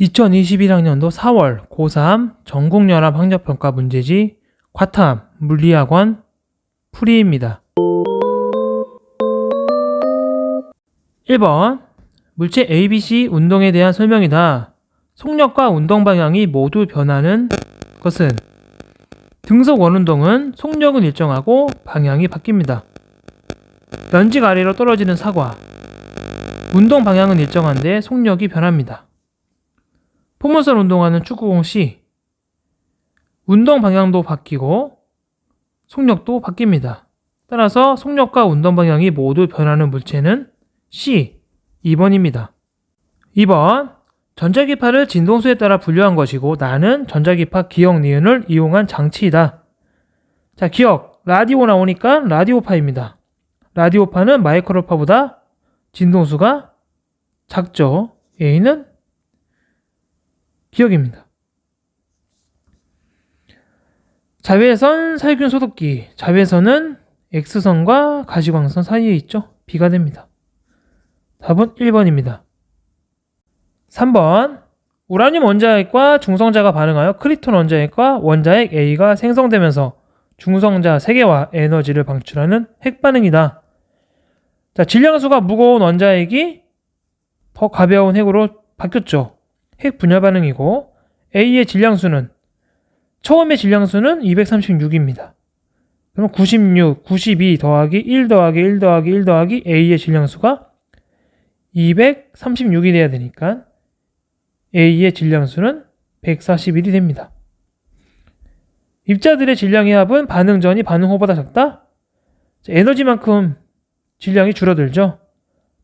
2021학년도 4월 고3 전국연합 학력평가 문제지 과탐 물리학원 풀이입니다. 1번 물체 ABC 운동에 대한 설명이다. 속력과 운동 방향이 모두 변하는 것은 등속 원운동은 속력은 일정하고 방향이 바뀝니다. 연직 아래로 떨어지는 사과 운동 방향은 일정한데 속력이 변합니다. 포문선 운동하는 축구공 C. 운동 방향도 바뀌고 속력도 바뀝니다. 따라서 속력과 운동 방향이 모두 변하는 물체는 C. 2번입니다. 2번. 전자기파를 진동수에 따라 분류한 것이고 나는 전자기파 기억 니은을 이용한 장치이다. 자, 기억. 라디오 나오니까 라디오파입니다. 라디오파는 마이크로파보다 진동수가 작죠. A는 기억입니다. 자외선 살균 소독기. 자외선은 X선과 가시광선 사이에 있죠. B가 됩니다. 답은 1번입니다. 3번. 우라늄 원자핵과 중성자가 반응하여 크리톤 원자핵과 원자핵 A가 생성되면서 중성자 3개와 에너지를 방출하는 핵반응이다. 자, 질량수가 무거운 원자핵이 더 가벼운 핵으로 바뀌었죠. 핵 분열 반응이고 A의 질량수는 처음의 질량수는 236입니다. 그럼 96, 92 더하기 1 더하기 1 더하기 1 더하기 A의 질량수가 236이 돼야 되니까 A의 질량수는 141이 됩니다. 입자들의 질량의 합은 반응 전이 반응 후보다? 자, 에너지만큼 질량이 줄어들죠.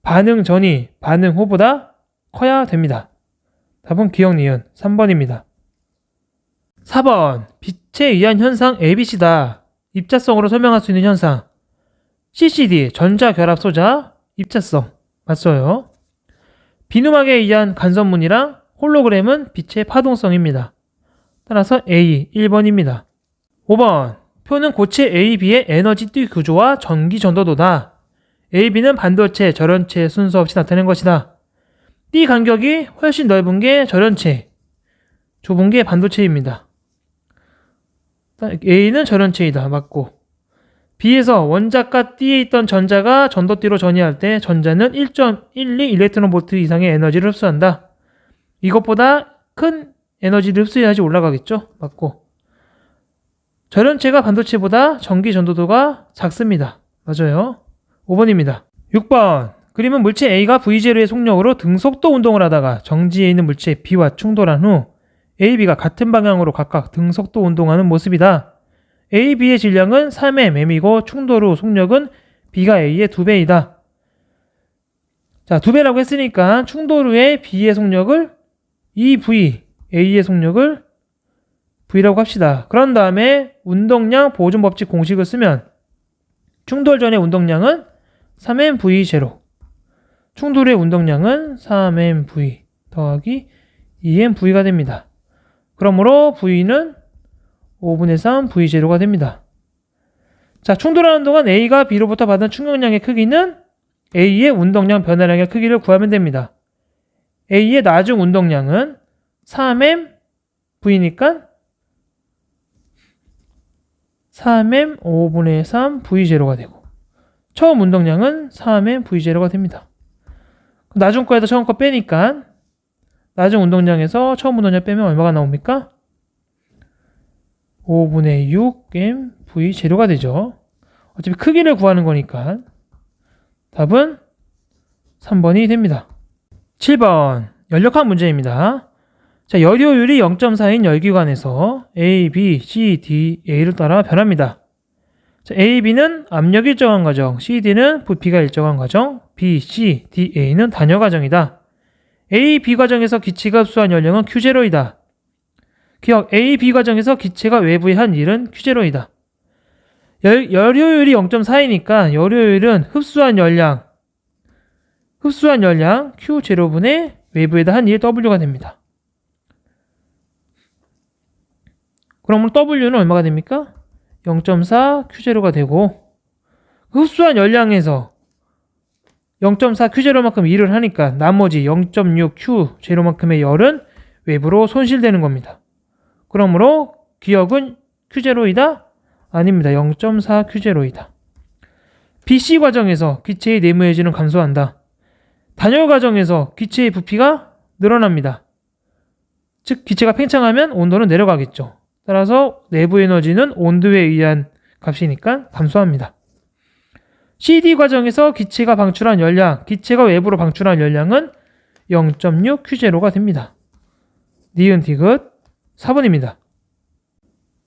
반응 전이 반응 후보다 커야 됩니다. 답은 기억 니은 3번입니다. 4번 빛에 의한 현상 ABC다. 입자성으로 설명할 수 있는 현상 CCD 전자결합 소자 입자성 맞어요. 비누막에 의한 간선문이랑 홀로그램은 빛의 파동성입니다. 따라서 A 1번입니다. 5번 표는 고체 AB의 에너지 띠 구조와 전기 전도도다. AB는 반도체, 절연체 순서 없이 나타낸 것이다. 띠 간격이 훨씬 넓은 게 절연체, 좁은 게 반도체입니다. A는 절연체이다. 맞고. B에서 원자과 D에 있던 전자가 전도띠로 전이할 때 전자는 1.12 일렉트론 볼트 이상의 에너지를 흡수한다. 이것보다 큰 에너지를 흡수해야지 올라가겠죠? 맞고. 절연체가 반도체보다 전기 전도도가 작습니다. 맞아요. 5번입니다. 6번. 그림은 물체 A가 V0의 속력으로 등속도 운동을 하다가 정지해 있는 물체 B와 충돌한 후 A, B가 같은 방향으로 각각 등속도 운동하는 모습이다. A, B의 질량은 3m M이고 충돌 후 속력은 B가 A의 2배이다. 자, 2배라고 했으니까 충돌 후에 B의 속력을 2V, A의 속력을 V라고 합시다. 그런 다음에 운동량 보존 법칙 공식을 쓰면 충돌 전의 운동량은 3mv0. 충돌의 운동량은 3mv 더하기 2mv가 됩니다. 그러므로 V는 5분의 3 V0가 됩니다. 자, 충돌하는 동안 A가 B로부터 받은 충격량의 크기는 A의 운동량 변화량의 크기를 구하면 됩니다. A의 나중 운동량은 3m V니까 3m 5분의 3 V0가 되고 처음 운동량은 3m V0가 됩니다. 나중 거에다 처음 거 빼니까 나중 운동량에서 처음 운동량 빼면 얼마가 나옵니까? 5분의 6m V 제로가 되죠. 어차피 크기를 구하는 거니까 답은 3번이 됩니다. 7번 연력학 문제입니다. 자, 열효율이 0.4인 열기관에서 A, B, C, D, A를 따라 변합니다. 자, A, B는 압력이 일정한 과정, C, D는 부피가 일정한 과정, B, C, D, A는 단열 과정이다. A, B 과정에서 기체가 흡수한 연령은 Q0이다. 기억, A, B 과정에서 기체가 외부에 한 일은 Q0이다. 열, 열효율이 0.4이니까 열효율은 흡수한 열량, 흡수한 열량 Q0분의 외부에다 한 일 W가 됩니다. 그러면 W는 얼마가 됩니까? 0.4 Q0가 되고 흡수한 열량에서 0.4 Q0만큼 일을 하니까 나머지 0.6 Q0만큼의 열은 외부로 손실되는 겁니다. 그러므로 기억은 Q0이다? 아닙니다. 0.4 Q0이다. BC 과정에서 기체의 내부 에너지는 감소한다. 단열 과정에서 기체의 부피가 늘어납니다. 즉 기체가 팽창하면 온도는 내려가겠죠. 따라서 내부 에너지는 온도에 의한 값이니까 감소합니다. CD 과정에서 기체가 방출한 열량, 기체가 외부로 방출한 열량은 0.6 Q0가 됩니다. 니은 디귿 4번입니다.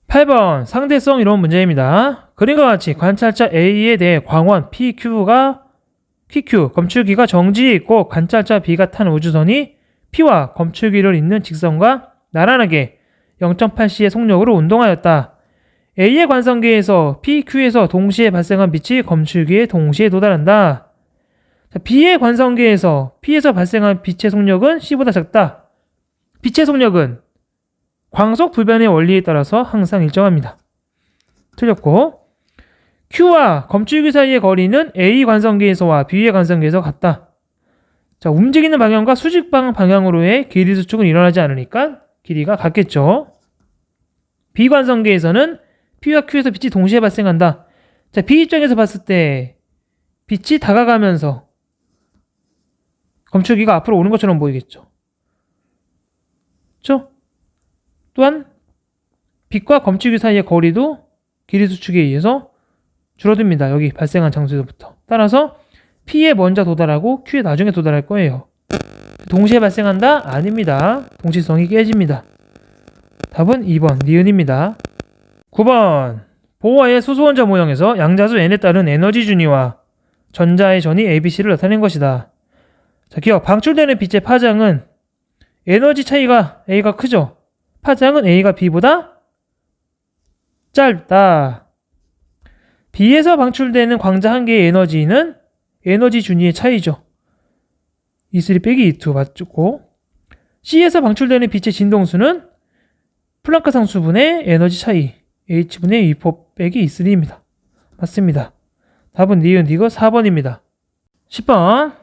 8번 상대성 이론 문제입니다. 그림과 같이 관찰자 A에 대해 광원 PQ가 PQ 검출기가 정지해 있고 관찰자 B가 탄 우주선이 P와 검출기를 잇는 직선과 나란하게 0.8C의 속력으로 운동하였다. A의 관성계에서 PQ에서 동시에 발생한 빛이 검출기에 동시에 도달한다. 자, B의 관성계에서 P에서 발생한 빛의 속력은 C보다 작다. 빛의 속력은 광속 불변의 원리에 따라서 항상 일정합니다. 틀렸고 Q와 검출기 사이의 거리는 A 관성계에서와 B의 관성계에서 같다. 자, 움직이는 방향과 수직방 방향으로의 길이 수축은 일어나지 않으니까 길이가 같겠죠. B 관성계에서는 P와 Q에서 빛이 동시에 발생한다. 자, B 입장에서 봤을 때 빛이 다가가면서 검출기가 앞으로 오는 것처럼 보이겠죠. 그렇죠? 또한 빛과 검출기 사이의 거리도 길이 수축에 의해서 줄어듭니다. 여기 발생한 장소에서부터. 따라서 P에 먼저 도달하고 Q에 나중에 도달할 거예요. 동시에 발생한다? 아닙니다. 동시성이 깨집니다. 답은 2번 니은입니다. 9번 보호와의 수소원자 모형에서 양자수 n에 따른 에너지 준위와 전자의 전이 ABC를 나타낸 것이다. 자, 기억 방출되는 빛의 파장은 에너지 차이가 A가 크죠. 파장은 A가 B보다 짧다. B에서 방출되는 광자 한 개의 에너지는 에너지 준위의 차이죠. E3 빼기 E2 맞고 C에서 방출되는 빛의 진동수는 플랑크 상수분의 에너지 차이 H분의 E4 빼기 E3입니다. 맞습니다. 답은 니은 이거 4번입니다. 10번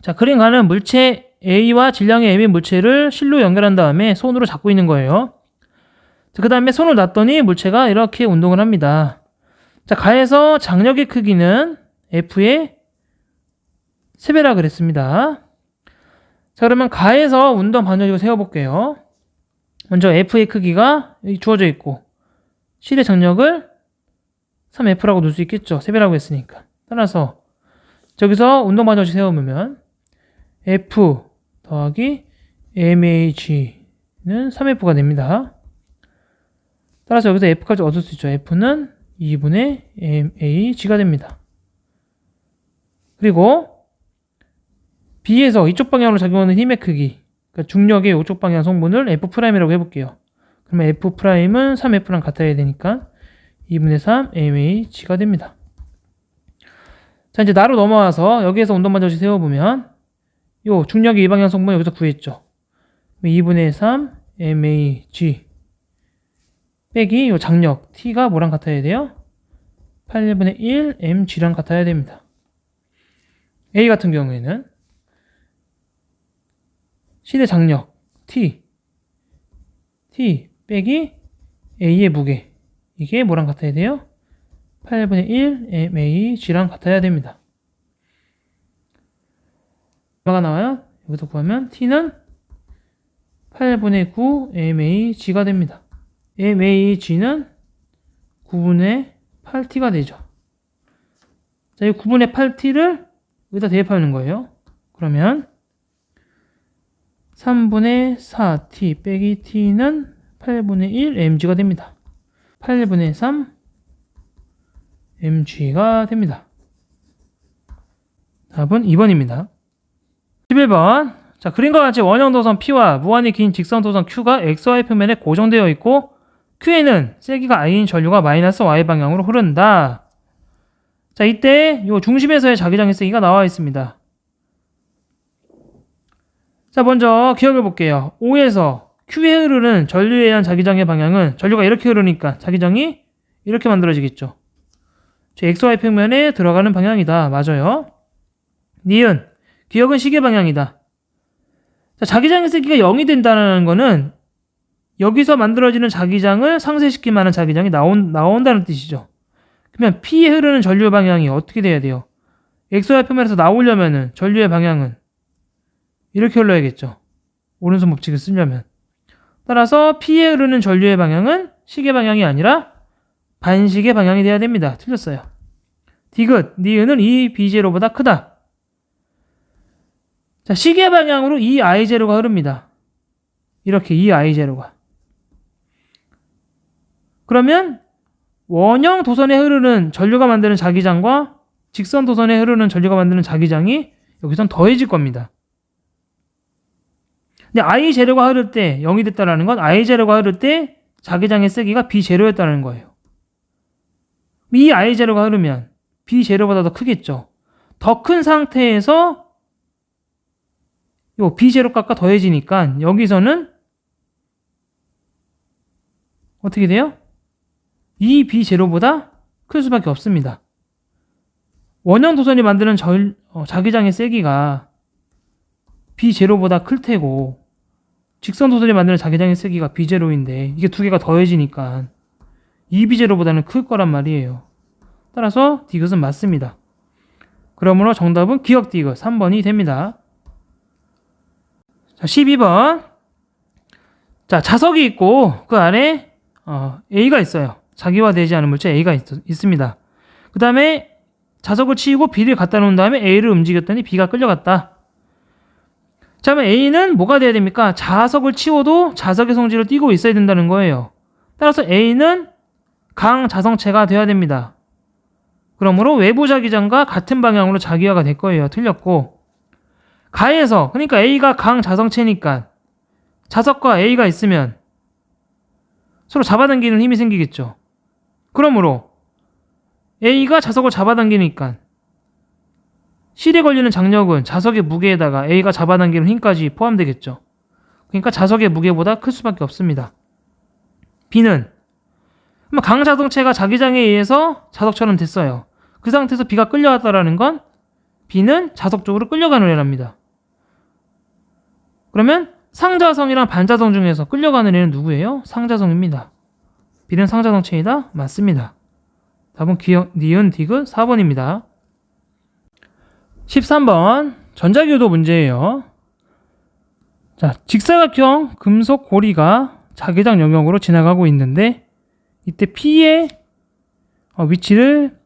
자 그림 가는 물체 A와 질량의 M의 물체를 실로 연결한 다음에 손으로 잡고 있는 거예요. 그 다음에 손을 놨더니 물체가 이렇게 운동을 합니다. 자, 가에서 장력의 크기는 F의 3배라 그랬습니다. 자, 그러면 가에서 운동 반전식을 세워볼게요. 먼저 F의 크기가 주어져 있고, 실의 장력을 3F라고 놓을 수 있겠죠. 3배라고 했으니까. 따라서, 저기서 운동 반전식 세워보면, F 더하기 MH는 3F가 됩니다. 따라서 여기서 F까지 얻을 수 있죠. F는 2분의 MH가 됩니다. 그리고 B에서 이쪽 방향으로 작용하는 힘의 크기, 그러니까 중력의 이쪽 방향 성분을 F'이라고 해볼게요. 그러면 F'은 3F랑 같아야 되니까 2분의 3 MH가 됩니다. 자, 이제 나로 넘어와서 여기에서 운동반전식 세워보면 요 중력의 이 방향 성분 여기서 구했죠. 2분의 3 MAG 빼기 요 장력 T가 뭐랑 같아야 돼요? 8분의 1 mg랑 같아야 됩니다. A 같은 경우에는 실의 장력 T T 빼기 A의 무게 이게 뭐랑 같아야 돼요? 8분의 1 MAG랑 같아야 됩니다. 얼마가 나와요? 여기서 구하면 T는 8분의 9 MAG가 됩니다. MAG는 9분의 8T가 되죠. 자, 이 9분의 8T를 여기다 대입하는 거예요. 그러면 3분의 4T 빼기 T는 8분의 1 mg가 됩니다. 8분의 3 mg가 됩니다. 답은 2번입니다. 11번. 자, 그림과 같이 원형 도선 P와 무한히 긴 직선 도선 Q가 XY 표면에 고정되어 있고 Q에는 세기가 I인 전류가 마이너스 Y 방향으로 흐른다. 자, 이때 요 중심에서의 자기장의 세기가 나와 있습니다. 자, 먼저 기억해 볼게요. O에서 Q에 흐르는 전류에 의한 자기장의 방향은 전류가 이렇게 흐르니까 자기장이 이렇게 만들어지겠죠. XY 평면에 들어가는 방향이다. 맞아요. 니은 기억은 시계 방향이다. 자, 자기장의 세기가 0이 된다는 거는 여기서 만들어지는 자기장을 상쇄시킬 만한 자기장이 나온, 나온다는 뜻이죠. 그러면 P에 흐르는 전류 방향이 어떻게 돼야 돼요? XY 표면에서 나오려면은 전류의 방향은 이렇게 흘러야겠죠. 오른손 법칙을 쓰려면. 따라서 P에 흐르는 전류의 방향은 시계 방향이 아니라 반시계 방향이 돼야 됩니다. 틀렸어요. 디귿, 니은은 이 B0보다 크다. 자, 시계 방향으로 이 I0가 흐릅니다. 이렇게 이 I0가. 그러면 원형 도선에 흐르는 전류가 만드는 자기장과 직선 도선에 흐르는 전류가 만드는 자기장이 여기선 더해질 겁니다. 근데 I 제로가 흐를 때 0이 됐다라는 건 I 제로가 흐를 때 자기장의 세기가 B 제로였다는 거예요. 이 I 제로가 흐르면 B 제로보다 더 크겠죠. 더 큰 상태에서 요 B 제로 값과 더해지니까 여기서는 어떻게 돼요? 이 B 제로보다 클 수밖에 없습니다. 원형 도선이 만드는 절, 어, 자기장의 세기가 B 제로보다 클 테고 직선 도선이 만드는 자기장의 세기가 B 제로인데 이게 두 개가 더해지니까 이 B 제로보다는 클 거란 말이에요. 따라서 디귿은 맞습니다. 그러므로 정답은 기억 디귿 3번이 됩니다. 자, 12번. 자, 자석이 있고 그 안에 어, A가 있어요. 자기화되지 않은 물체 A가 있, 있습니다. 그 다음에 자석을 치우고 B를 갖다 놓은 다음에 A를 움직였더니 B가 끌려갔다. 자, 그러면 A는 뭐가 돼야 됩니까? 자석을 치워도 자석의 성질을 띠고 있어야 된다는 거예요. 따라서 A는 강자성체가 돼야 됩니다. 그러므로 외부 자기장과 같은 방향으로 자기화가 될 거예요. 틀렸고. 가에서, 그러니까 A가 강자성체니까 자석과 A가 있으면 서로 잡아당기는 힘이 생기겠죠. 그러므로 A가 자석을 잡아당기니까 실에 걸리는 장력은 자석의 무게에다가 A가 잡아당기는 힘까지 포함되겠죠. 그러니까 자석의 무게보다 클 수밖에 없습니다. B는 강자동체가 자기장에 의해서 자석처럼 됐어요. 그 상태에서 B가 끌려갔다라는 건 B는 자석 쪽으로 끌려가는 애랍니다. 그러면 상자성이랑 반자성 중에서 끌려가는 애는 누구예요? 상자성입니다. B는 상자성체이다? 맞습니다. 답은 기억, 니은, 디귿 4번입니다. 13번 전자교도 문제예요. 자, 직사각형 금속 고리가 자기장 영역으로 지나가고 있는데 이때 P의 어, 위치를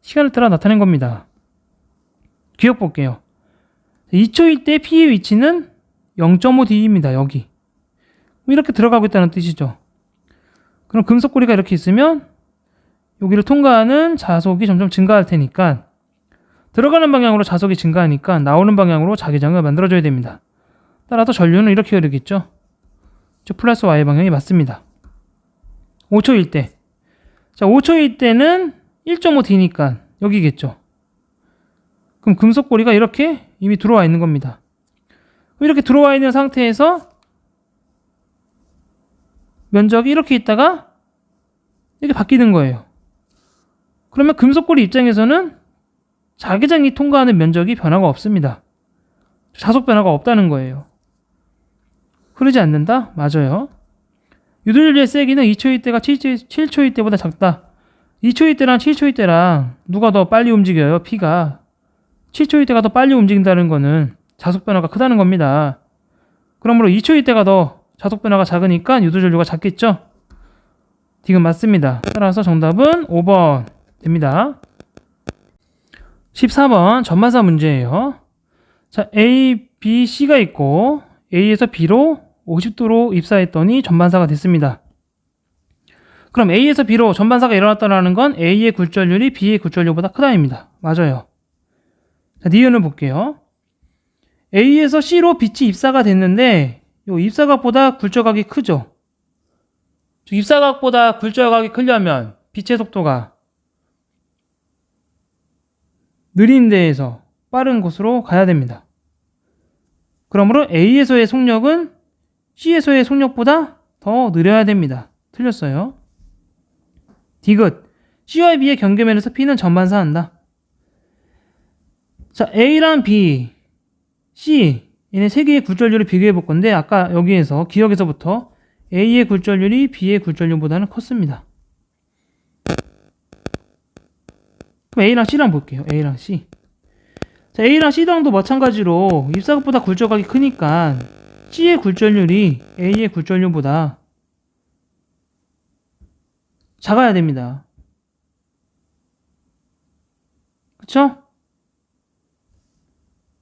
시간을 따라 나타낸 겁니다. 기억 볼게요. 2초일 때 P의 위치는 0.5d입니다. 여기. 이렇게 들어가고 있다는 뜻이죠. 그럼 금속 고리가 이렇게 있으면 여기를 통과하는 자속이 점점 증가할 테니까 들어가는 방향으로 자속이 증가하니까 나오는 방향으로 자기장을 만들어줘야 됩니다. 따라서 전류는 이렇게 흐르겠죠. 즉 플러스 Y 방향이 맞습니다. 5초일 때. 자, 5초일 때는 1.5D니까 여기겠죠. 그럼 금속고리가 이렇게 이미 들어와 있는 겁니다. 이렇게 들어와 있는 상태에서 면적이 이렇게 있다가 이렇게 바뀌는 거예요. 그러면 금속고리 입장에서는 자기장이 통과하는 면적이 변화가 없습니다. 자속 변화가 없다는 거예요. 흐르지 않는다? 맞아요. 유도율의 세기는 2초일 때가 7초일 때보다 작다. 2초일 때랑 7초일 때랑 누가 더 빨리 움직여요? P가. 7초일 때가 더 빨리 움직인다는 거는 자속 변화가 크다는 겁니다. 그러므로 2초일 때가 더 자속 변화가 작으니까 유도전류가 작겠죠? 지금 맞습니다. 따라서 정답은 5번 됩니다. 14번 전마사 문제예요. 자, A, B, C가 있고 A에서 B로 50도로 입사했더니 전반사가 됐습니다. 그럼 A에서 B로 전반사가 일어났다는 건 A의 굴절률이 B의 굴절률보다 크다입니다. 맞아요. 자, 니은을 볼게요. A에서 C로 빛이 입사가 됐는데 요 입사각보다 굴절각이 크죠. 입사각보다 굴절각이 크려면 빛의 속도가 느린 데에서 빠른 곳으로 가야 됩니다. 그러므로 A에서의 속력은 C에서의 속력보다 더 느려야 됩니다. 틀렸어요. 디귿 C와 B의 경계면에서 P는 전반사한다. 자, A랑 B, C 얘네 세 개의 굴절률을 비교해 볼 건데 아까 여기에서 기억에서부터 A의 굴절률이 B의 굴절률보다는 컸습니다. 그럼 A랑 C랑 볼게요. A랑 C. 자, A랑 C랑도 마찬가지로 입사각보다 굴절각이 크니까 C의 굴절률이 A의 굴절률보다 작아야 됩니다. 그쵸?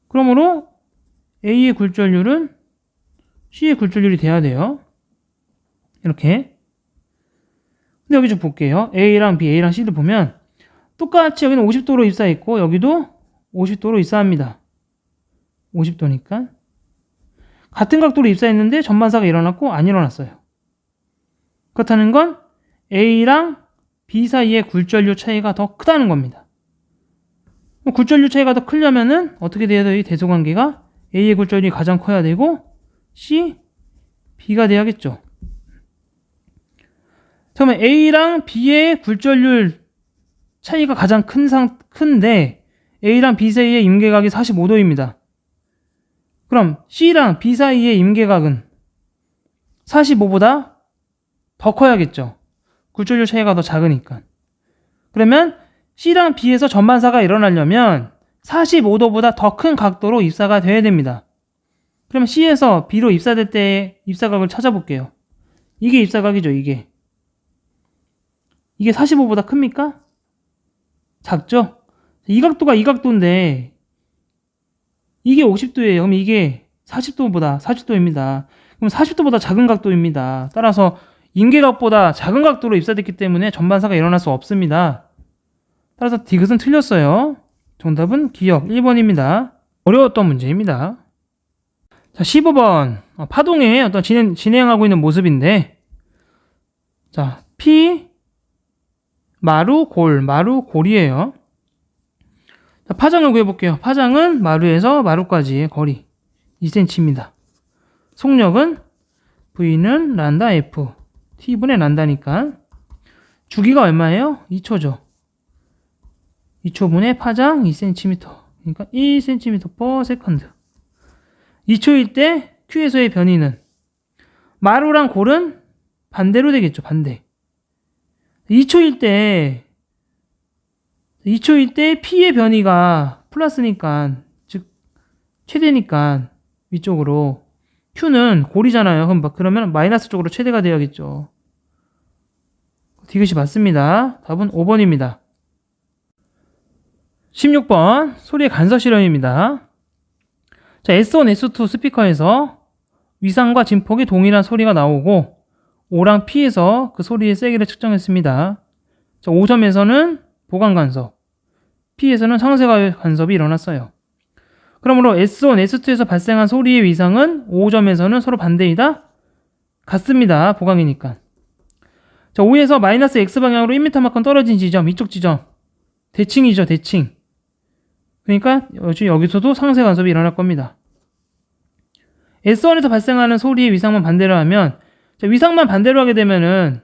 그러므로 A의 굴절률은 C의 굴절률이 돼야 돼요. 이렇게. 근데 여기 좀 볼게요. A랑 B, A랑 C를 보면 똑같이 여기는 50도로 입사했고 여기도 50도로 입사합니다. 50도니까. 같은 각도로 입사했는데 전반사가 일어났고 안 일어났어요. 그렇다는 건 A랑 B 사이의 굴절률 차이가 더 크다는 겁니다. 굴절률 차이가 더 크려면은 어떻게 돼야 돼요? 이 대소관계가 A의 굴절률이 가장 커야 되고 C, B가 돼야겠죠. 그러면 A랑 B의 굴절률 차이가 가장 큰 상, 큰데 A랑 B 사이의 임계각이 45도입니다. 그럼 C랑 B 사이의 임계각은 45보다 더 커야겠죠. 굴절률 차이가 더 작으니까. 그러면 C랑 B에서 전반사가 일어나려면 45도보다 더 큰 각도로 입사가 돼야 됩니다. 그러면 C에서 B로 입사될 때의 입사각을 찾아볼게요. 이게 입사각이죠, 이게. 이게 45보다 큽니까? 작죠? 이 각도가 이 각도인데 이게 50도예요. 그럼 이게 40도보다 40도입니다. 그럼 40도보다 작은 각도입니다. 따라서 임계각보다 작은 각도로 입사됐기 때문에 전반사가 일어날 수 없습니다. 따라서 디귿은 틀렸어요. 정답은 기억 1번입니다. 어려웠던 문제입니다. 자, 15번. 어, 파동의 어떤 진행, 진행하고 있는 모습인데, 자, P, 마루, 골, 마루, 골이에요. 자, 파장을 구해볼게요. 파장은 마루에서 마루까지의 거리 2cm입니다. 속력은 V는 란다 F, T분의 란다니까 주기가 얼마예요? 2초죠. 2초분의 파장 2cm. 그러니까 1cm per second. 2초일 때 Q에서의 변이는 마루랑 골은 반대로 되겠죠. 반대. 2초일 때 2초일 때 P의 변이가 플러스니까 즉 최대니까 위쪽으로 Q는 골이잖아요. 그럼 막 그러면 마이너스 쪽으로 최대가 돼야겠죠. 디귿이 맞습니다. 답은 5번입니다. 16번 소리의 간섭 실험입니다. 자, S1, S2 스피커에서 위상과 진폭이 동일한 소리가 나오고 O랑 P에서 그 소리의 세기를 측정했습니다. 자, 5점에서는 보강 간섭, P에서는 상세 간섭이 일어났어요. 그러므로 S1, S2에서 발생한 소리의 위상은 5점에서는 서로 반대이다? 같습니다. 보강이니까. 자, 5에서 마이너스 X방향으로 1m만큼 떨어진 지점, 이쪽 지점. 대칭이죠, 대칭. 그러니까 여기서도 상세 간섭이 일어날 겁니다. S1에서 발생하는 소리의 위상만 반대로 하면 자, 위상만 반대로 하게 되면은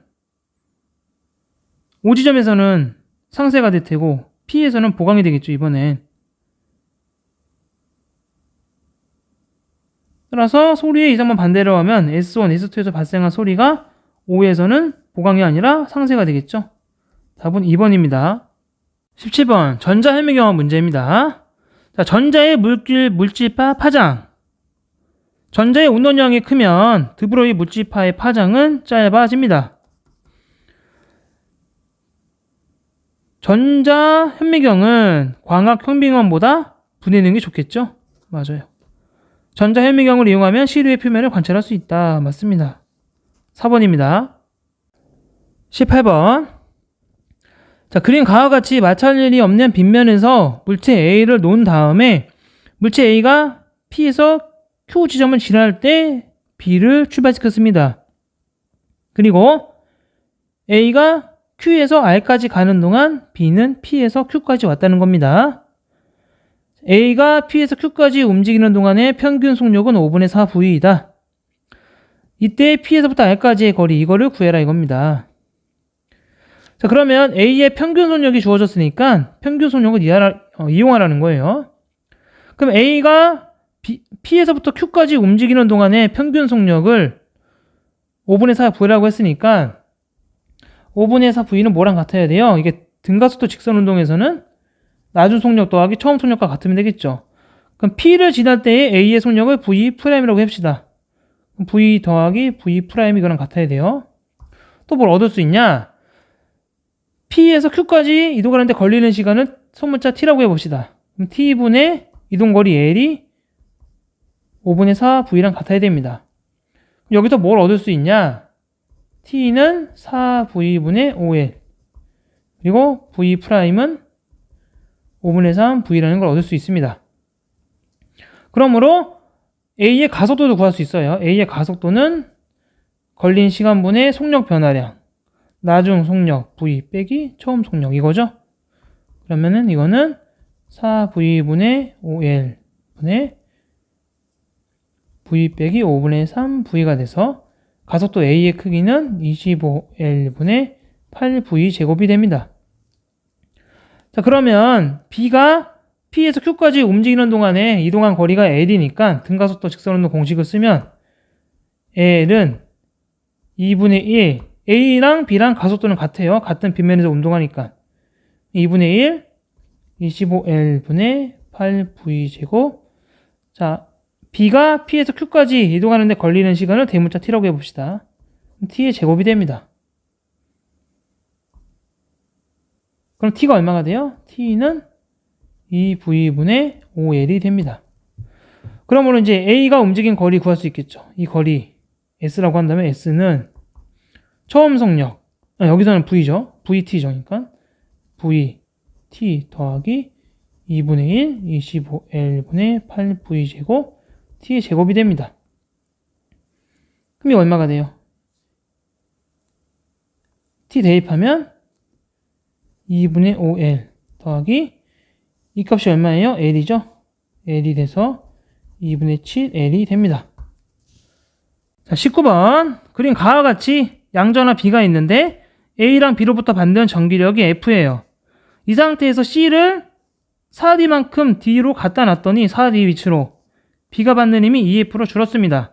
5지점에서는 상세가 될 테고 P에서는 보강이 되겠죠, 이번엔. 따라서 소리의 이상만 반대로 하면 S1, S2에서 발생한 소리가 5에서는 보강이 아니라 상세가 되겠죠. 답은 2번입니다. 17번 전자 헬미경화 문제입니다. 자, 전자의 물질 물질파 파장. 전자의 운동량이 크면 드브로이 물질파의 파장은 짧아집니다. 전자 현미경은 광학 현미경보다 분해 능이 좋겠죠? 맞아요. 전자 현미경을 이용하면 시류의 표면을 관찰할 수 있다. 맞습니다. 4번입니다. 18번. 자, 그림 가와 같이 마찰 일이 없는 빗면에서 물체 A를 놓은 다음에 물체 A가 P에서 Q 지점을 지날 때 B를 출발시켰습니다. 그리고 A가 Q에서 R까지 가는 동안 B는 P에서 Q까지 왔다는 겁니다. A가 P에서 Q까지 움직이는 동안의 평균 속력은 5분의 4V이다. 이때 P에서부터 R까지의 거리 이거를 구해라 이겁니다. 자 그러면 A의 평균 속력이 주어졌으니까 평균 속력을 어, 이용하라는 거예요. 그럼 A가 P에서부터 Q까지 움직이는 동안의 평균 속력을 5분의 4 V라고 했으니까 5분의 4 V는 뭐랑 같아야 돼요? 이게 등가속도 직선 운동에서는 나중 속력 더하기 처음 속력과 같으면 되겠죠. 그럼 P를 지날 때의 A의 속력을 V'이라고 합시다. V 더하기 V' 이거랑 같아야 돼요. 또 뭘 얻을 수 있냐? P에서 Q까지 이동하는데 걸리는 시간은 소문자 T라고 해봅시다. 그럼 T분의 이동거리 L이 5분의 4 V랑 같아야 됩니다. 여기서 뭘 얻을 수 있냐? T는 4V분의 5L 그리고 V' 은 5분의 3 V라는 걸 얻을 수 있습니다. 그러므로 A의 가속도도 구할 수 있어요. A의 가속도는 걸린 시간분의 속력 변화량 나중 속력 V 빼기 처음 속력 이거죠. 그러면은 이거는 4V분의 5L 분의 V 빼기 5분의 3V가 돼서 가속도 A의 크기는 25L분의 8V 제곱이 됩니다. 자, 그러면 B가 P에서 Q까지 움직이는 동안에 이동한 거리가 L이니까 등가속도 직선 운동 공식을 쓰면 L은 2분의 1, A랑 B랑 가속도는 같아요. 같은 빗면에서 운동하니까. 2분의 1, 25L분의 8V제곱. 자, B가 P에서 Q까지 이동하는데 걸리는 시간을 대문자 T라고 해봅시다. T의 제곱이 됩니다. 그럼 T가 얼마가 돼요? T는 2V분의 5L이 됩니다. 그러므로 이제 A가 움직인 거리 구할 수 있겠죠. 이 거리 S라고 한다면 S는 처음 속력 아, 여기서는 V죠. VT죠. 그러니까 VT 더하기 2분의 1, 25L분의 8V제곱 T의 제곱이 됩니다. 그럼 이 얼마가 돼요? T 대입하면 2분의 5L 더하기 이 값이 얼마예요? L이죠? L이 돼서 2분의 7L이 됩니다. 자, 19번. 그림 가와 같이 양전화 B가 있는데 A랑 B로부터 받는 전기력이 F예요. 이 상태에서 C를 4D만큼 D로 갖다 놨더니 4D 위치로 B가 받는 힘이 2F로 줄었습니다.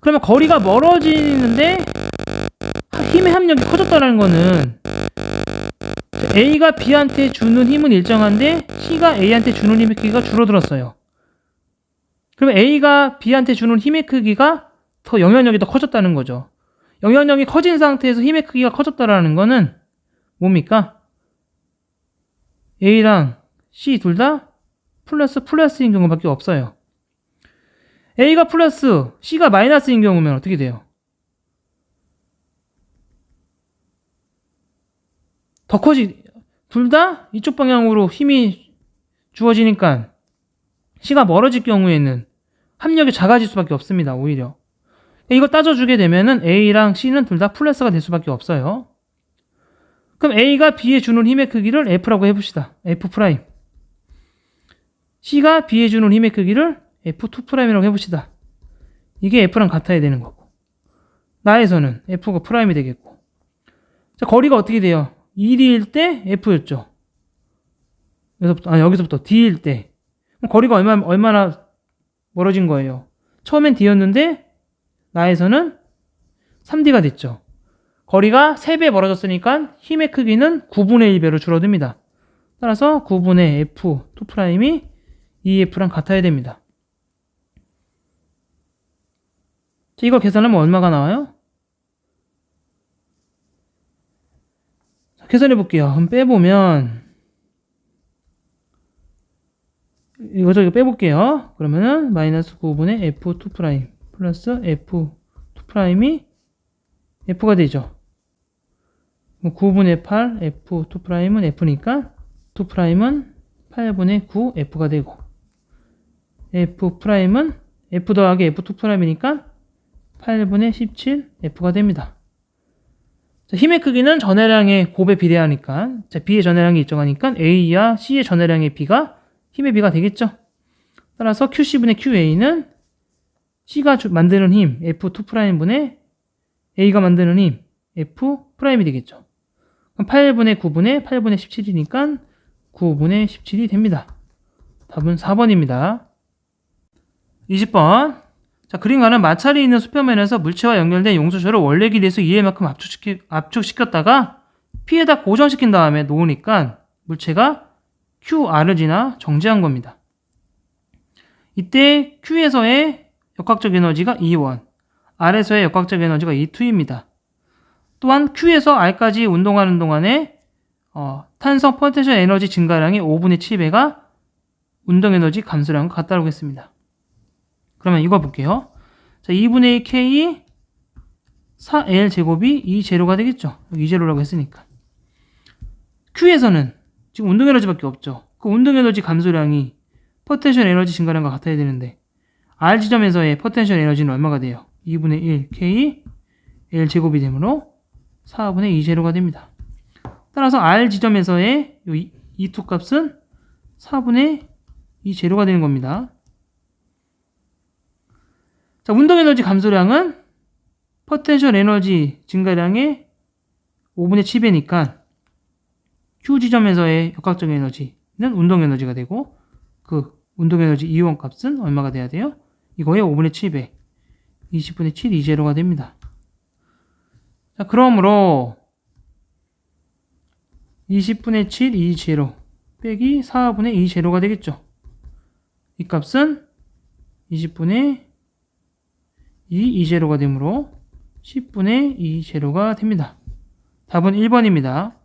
그러면 거리가 멀어지는데 힘의 합력이 커졌다는 거는 A가 B한테 주는 힘은 일정한데 C가 A한테 주는 힘의 크기가 줄어들었어요. 그러면 A가 B한테 주는 힘의 크기가 더 영향력이 더 커졌다는 거죠. 영향력이 커진 상태에서 힘의 크기가 커졌다라는 거는 뭡니까? A랑 C 둘 다 플러스 플러스인 경우밖에 없어요. A가 플러스, C가 마이너스인 경우면 어떻게 돼요? 더 커지, 둘 다 이쪽 방향으로 힘이 주어지니까 C가 멀어질 경우에는 합력이 작아질 수밖에 없습니다. 오히려. 이거 따져주게 되면은 A랑 C는 둘 다 플러스가 될 수밖에 없어요. 그럼 A가 B에 주는 힘의 크기를 F라고 해봅시다. F 프라임. C가 B에 주는 힘의 크기를 F2 프라임이라고 해봅시다. 이게 F랑 같아야 되는 거고. 나에서는 F가 프라임이 되겠고. 자, 거리가 어떻게 돼요? 1일 때 F였죠. 여기서부터, 아, 여기서부터 D일 때. 거리가 얼마, 얼마나 멀어진 거예요. 처음엔 D였는데, 나에서는 3D가 됐죠. 거리가 3배 멀어졌으니까 힘의 크기는 9분의 1배로 줄어듭니다. 따라서 9분의 F2'이 EF랑 같아야 됩니다. 자, 이걸 계산하면 얼마가 나와요? 계산해 볼게요. 그럼 빼보면 이거 저기 빼볼게요. 그러면은 마이너스 9분의 F2 프라임 플러스 F2 프라임이 F가 되죠. 9분의 8 F2 프라임은 F니까 2 프라임은 8분의 9 F가 되고 F 프라임은 F 더하기 F2 프라임이니까 8분의 17 F가 됩니다. 자, 힘의 크기는 전해량의 곱에 비례하니까 자, B의 전해량이 일정하니까 A와 C의 전해량의 B가 힘의 B가 되겠죠. 따라서 QC분의 QA는 C가 주, 만드는 힘 F2'분의 A가 만드는 힘 F'이 되겠죠. 그럼 8분의 9분의 8분의 17이니까 9분의 17이 됩니다. 답은 4번입니다. 20번. 자, 그림과는 마찰이 있는 수평면에서 물체와 연결된 용수철을 원래 길이에서 2회만큼 압축시키, 압축시켰다가 P에다 고정시킨 다음에 놓으니까 물체가 QR을 지나 정지한 겁니다. 이때 Q에서의 역학적 에너지가 E1, R에서의 역학적 에너지가 E2입니다. 또한 Q에서 R까지 운동하는 동안에 어, 탄성 포텐셜 에너지 증가량이 5분의 7배가 운동 에너지 감소량과 같다고 했습니다. 그러면 이거 볼게요. 자, 2분의 2 K 4L 제곱이 2제로가 되겠죠. 2제로라고 했으니까. Q에서는 지금 운동 에너지밖에 없죠. 그 운동 에너지 감소량이 포텐셜 에너지 증가량과 같아야 되는데 R 지점에서의 포텐셜 에너지는 얼마가 돼요? 2분의 1 K L 제곱이 되므로 4분의 2 제로가 됩니다. 따라서 R 지점에서의 이 E2 값은 4분의 2 제로가 되는 겁니다. 자, 운동 에너지 감소량은 포텐셜 에너지 증가량의 5분의 7배니까 Q 지점에서의 역학적 에너지는 운동 에너지가 되고 그 운동 에너지 이온 값은 얼마가 돼야 돼요? 이거의 5분의 7배 20분의 7 2제로가 됩니다. 자, 그러므로 20분의 7 2 제로 빼기 4분의 2 제로가 되겠죠. 이 값은 20분의 2 2제로가 되므로 10분의 2 제로가 됩니다. 답은 1번입니다.